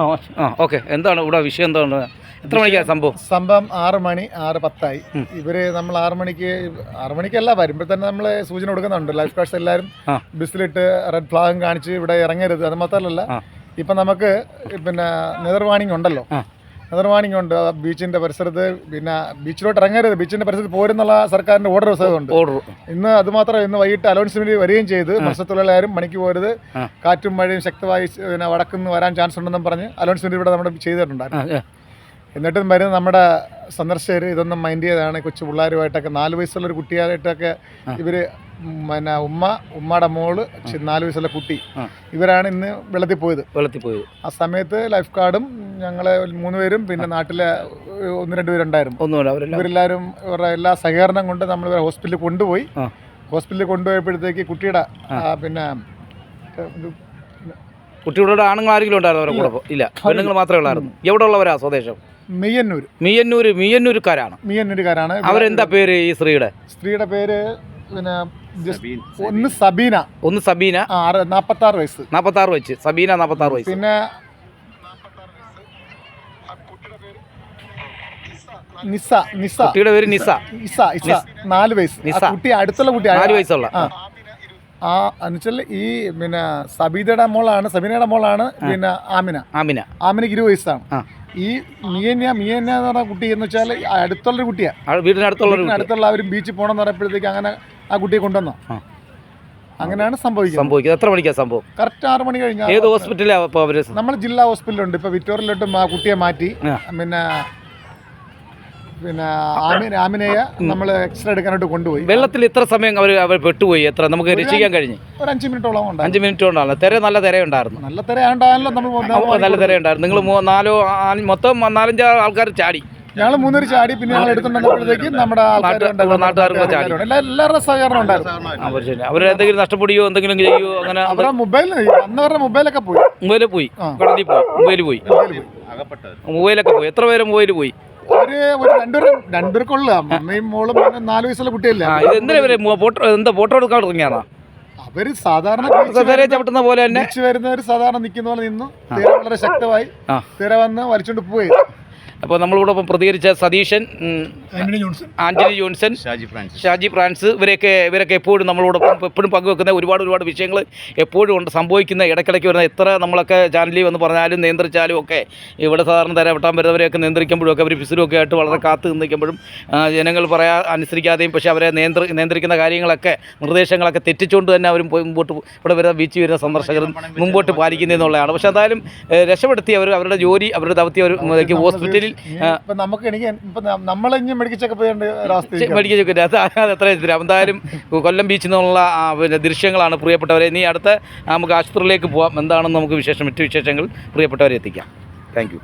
ആ ആ ഓക്കെ. എന്താണ് ഇവിടെ വിഷയം എന്താണ്? എത്ര മണിക്കാണ് സംഭവം? സംഭവം ആറ് മണി ആറ് പത്തായി. ഇവർ നമ്മൾ ആറ് മണിക്ക് ആറ് മണിക്കല്ല വരുമ്പോൾ തന്നെ നമ്മൾ സൂചന കൊടുക്കുന്നുണ്ട്. ലൈഫ് ഗാർഡ്സ് എല്ലാവരും ബിസിലിട്ട് ബസ്സിലിട്ട് റെഡ് ഫ്ലാഗും കാണിച്ച് ഇവിടെ ഇറങ്ങരുത്. അത് മാത്രമല്ല ഇപ്പം ഇപ്പൊ നമുക്ക് പിന്നെ നെതർ വാണിംഗ് ഉണ്ടല്ലോ. വാണിംഗ് ഉണ്ട്. ബീച്ചിന്റെ പരിസരത്ത് പിന്നെ ബീച്ചിലോട്ട് ഇറങ്ങരുത്. ബീച്ചിന്റെ പരിസരത്ത് പോരുന്നുള്ള സർക്കാരിന്റെ ഓർഡർ ഉണ്ട് ഇന്ന് അത് മാത്രം ഇന്ന് വൈകിട്ട് അലോൺസ്മെന്റ് വരികയും ചെയ്ത്. മത്സ്യത്തൊഴിലാളികളും പണിക്ക് പോരുത്. കാറ്റും മഴയും ശക്തമായി പിന്നെ വടക്കുന്ന് വരാൻ ചാൻസ് ഉണ്ടെന്നും പറഞ്ഞ് അലോൺസ്മെന്റ് ഇവിടെ നമ്മുടെ ചെയ്തിട്ടുണ്ടായിരുന്നു. എന്നിട്ടും വരുന്ന നമ്മുടെ സന്ദർശകർ ഇതൊന്നും മൈൻഡ് ചെയ്താണ് കൊച്ചു പിള്ളേരുമായിട്ടൊക്കെ നാല് വയസ്സുള്ള ഒരു കുട്ടിയായിട്ടൊക്കെ ഇവർ ഉം പിന്നെ ഉമ്മ ഉമ്മയുടെ മോൾ ചി- നാല് വയസ്സുള്ള കുട്ടി. ഇവരാണ് ഇന്ന് വെള്ളത്തിൽ പോയത്. വെള്ളത്തിൽ പോയത്. ആ സമയത്ത് ലൈഫ് ഗാർഡും ഞങ്ങളെ മൂന്ന് പേരും പിന്നെ നാട്ടിലെ ഒന്ന് രണ്ട് പേരുണ്ടായിരുന്നു ഒന്നുമില്ല അവരെല്ലാം ഇവരെല്ലാവരും ഇവരുടെ എല്ലാ സഹകരണം കൊണ്ട് നമ്മൾ ഇവരെ ഹോസ്പിറ്റലിൽ കൊണ്ടുപോയി. ആ. ഹോസ്പിറ്റലിൽ കൊണ്ടുപോയപ്പോഴത്തേക്ക് കുട്ടിയുടെ ആ, പിന്നെ ഏഹ്, ഇത് കുട്ടികളുടെ ആണുങ്ങൾ ആരെങ്കിലും ഉണ്ടായിരുന്നു അവരെ കൂടെ ഇല്ല. പെണ്ണുങ്ങൾ മാത്രമേ ഉള്ളായിരുന്നു. എവിടെ ഉള്ളവരാ സ്വദേശം? മിയന്നൂർ മീയന്നൂര് മീയന്നൂരുകാരാണ്. മിയന്നൂരുകാരാണ്. അവരെന്താ പേര് ഈ സ്ത്രീയുടെ? സ്ത്രീയുടെ പേര് പിന്നെ ഒന്ന് സബീന. ഒന്ന് സബീന. ആ, ആറ് നാൽപ്പത്തി വയസ്സ്. നാൽപ്പത്തി ആറ് വയസ്സ്. സബീന നാൽപ്പത്തി ആറ് വയസ്സ്. പിന്നെ നിസ നിസ. കുട്ടിയുടെ പേര് നിസ. നിസ ഇസ നാല് വയസ്സ്. നിസ. കുട്ടി അടുത്തുള്ള കുട്ടി നാല് വയസ്സുള്ള. ആ. എന്നുവെച്ചാൽ ഈ പിന്നെ സബീദയുടെ മോളാണ് സബീനയുടെ മോളാണ് പിന്നെ ആമിന. ആമിന. ആമിനക്ക് ഇരുപത് വയസ്സാണ്. ഈ മിയന്യ മിയന്യ എന്ന് പറഞ്ഞ കുട്ടി എന്ന് വെച്ചാൽ അടുത്തുള്ളൊരു കുട്ടിയാണ് വീടിനടുത്തുള്ള അടുത്തുള്ള. അടുത്തുള്ളവരും ബീച്ചിൽ പോകണമെന്ന് പറയുമ്പോഴത്തേക്ക് അങ്ങനെ ആ കുട്ടിയെ കൊണ്ടുവന്നു. അങ്ങനെയാണ് സംഭവിക്കുന്നത്. സംഭവിക്കുന്നത്. എത്ര മണിക്കാണ് സംഭവം? കറക്റ്റ് ആറ് മണി കഴിഞ്ഞാൽ ഏത് ഹോസ്പിറ്റലാണ് നമ്മൾ ജില്ലാ ഹോസ്പിറ്റലുണ്ട്. ഇപ്പൊ വിക്ടോറിയയിലോട്ടും ആ കുട്ടിയെ മാറ്റി. പിന്നെ പിന്നെ ആമിന ആമിനയെ നമ്മൾ എക്സ്റേ എടുക്കാനായിട്ട് കൊണ്ടുപോയി. വെള്ളത്തിൽ ഇത്ര സമയം അവർ അവർ പെട്ടുപോയി. എത്ര? നമുക്ക് രക്ഷിക്കാൻ കഴിഞ്ഞു. ഒരു അഞ്ച് മിനിറ്റോളം ഉണ്ട് അഞ്ച് മിനിറ്റ് കൊണ്ടാണ് തിര നല്ല തിരയുണ്ടായിരുന്നു. നല്ല തിരയാണ്ടാണല്ലോ നമ്മൾ നല്ല തിരയുണ്ടായിരുന്നു. നിങ്ങൾ നാലോ മൊത്തം നാലഞ്ച് ആൾക്കാർ ചാടി. ഞങ്ങൾ മൂന്നൂര് ചാടി പിന്നെ ഞങ്ങൾ എടുത്തുകൊണ്ടിരുന്നപ്പോഴത്തേക്ക് നമ്മുടെ നാട്ടുകാർക്ക് ചാടി. എല്ലാവരുടെ സഹകരണം ഉണ്ടായിരുന്നു. അവർ എന്തെങ്കിലും നഷ്ടപ്പെടുകയോ എന്തെങ്കിലും ചെയ്യുകയോ അങ്ങനെ അവരുടെ മൊബൈൽ അന്നവരുടെ മൊബൈലൊക്കെ പോയി. മൊബൈലിൽ പോയി. കടലിൽ പോയി. മൊബൈലിൽ പോയി. മൊബൈലൊക്കെ പോയി. എത്ര പേര് മൊബൈലിൽ പോയി? അവർ ഒരു രണ്ടുപേരും രണ്ടുപേർക്കുള്ള. അമ്മയും മോളും നാല് വയസ്സുള്ള കുട്ടിയല്ല. ഇത് എന്തിനാ ഇവർ ഫോട്ടോ എന്താ ഫോട്ടോ എടുക്കാൻ തുടങ്ങിയാണോ അവർ സാധാരണ ചവിട്ടുന്ന പോലെ തന്നെ? വരുന്നവർ സാധാരണ നിൽക്കുന്ന പോലെ നിന്നു. തീരെ വളരെ ശക്തമായി തീരെ തിര വന്ന് വലിച്ചോണ്ട് പോയി. അപ്പോൾ നമ്മളോടൊപ്പം പ്രതികരിച്ച സതീശൻ ആന്റണി ജോൺസൺ. ഷാജി ഫ്രാൻസ് ഷാജി ഫ്രാൻസ് ഇവരെയൊക്കെ ഇവരൊക്കെ എപ്പോഴും നമ്മളോടൊപ്പം എപ്പോഴും പങ്കുവെക്കുന്ന ഒരുപാട് ഒരുപാട് വിഷയങ്ങൾ എപ്പോഴും ഉണ്ട് സംഭവിക്കുന്ന ഇടയ്ക്കിടയ്ക്ക് വരുന്ന എത്ര നമ്മളൊക്കെ ചാനലിൽ വന്ന് പറഞ്ഞാലും നിയന്ത്രിച്ചാലും ഒക്കെ ഇവിടെ സാധാരണ തരം വെട്ടാൻ വരുന്നവരെയൊക്കെ നിയന്ത്രിക്കുമ്പോഴും ഒക്കെ അവർ പിസിലൊക്കെ ആയിട്ട് വളരെ കാത്തു നിന്നിക്കുമ്പോഴും ജനങ്ങൾ പറയാ അനുസരിക്കാതെയും പക്ഷേ അവരെ നിയന്ത്ര നിയന്ത്രിക്കുന്ന കാര്യങ്ങളൊക്കെ നിർദ്ദേശങ്ങളൊക്കെ തെറ്റിച്ചുകൊണ്ട് തന്നെ അവരും പോയി മുമ്പോട്ട് ഇവിടെ വരുന്ന ബീച്ചിൽ വരുന്ന സന്ദർശകർ മുമ്പോട്ട് പാലിക്കുന്നതെന്നുള്ളതാണ്. പക്ഷേ എന്തായാലും രക്ഷപ്പെടുത്തി അവർ അവരുടെ ജോലി അവരുടെ ദൗത്യം അവർ ഹോസ്പിറ്റലിൽ ഇപ്പൊ നമുക്ക് എനിക്ക് നമ്മളിഞ്ഞ് മെഡിക്കൽ ചെക്കപ്പ് ചെയ്യേണ്ട മെഡിക്കൽ ചെക്കപ്പ് എത്ര തരാം എന്തായാലും കൊല്ലം ബീച്ചിൽ നിന്നുള്ള പിന്നെ ദൃശ്യങ്ങളാണ് പ്രിയപ്പെട്ടവരെ. ഇനി അടുത്ത നമുക്ക് ആശുപത്രിയിലേക്ക് പോവാം. എന്താണെന്ന് നമുക്ക് വിശേഷം മറ്റു വിശേഷങ്ങൾ പ്രിയപ്പെട്ടവരെ എത്തിക്കാം. Thank you